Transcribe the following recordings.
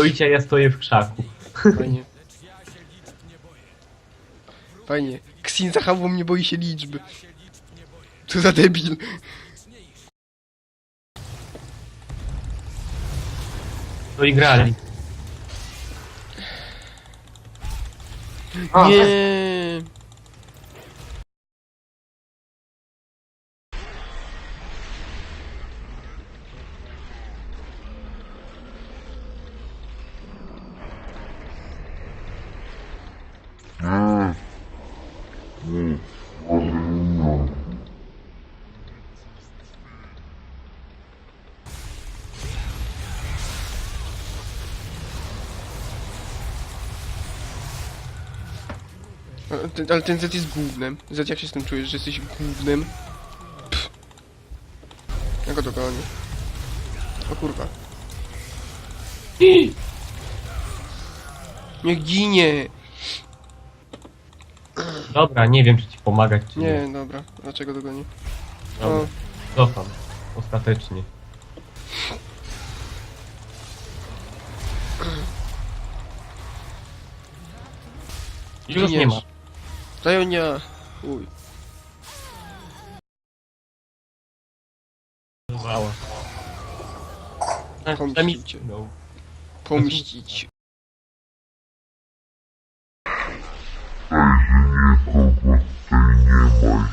stoicie, ja stoję w krzaku. Fajnie. Fajnie. Xin zachował mnie boi się liczby. Co za debil. To i grali. Nie. Ale ten, ale ten Z jest głównym. Z jak się z tym czujesz, że jesteś głównym? Pff. Ja go dogonię. O kurwa. Nie ginie! Dobra, nie wiem, czy ci pomagać, czy nie. Nie, dobra. Dlaczego dogonię? Dobra, O, cofam. Ostatecznie. Już nie ma. Zajonia! Uj. Mała. Pomścić. No. Pomścić. Yeah.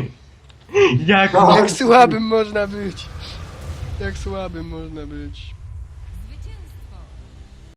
Jak No. Jak słabym można być? Jak słabym można być?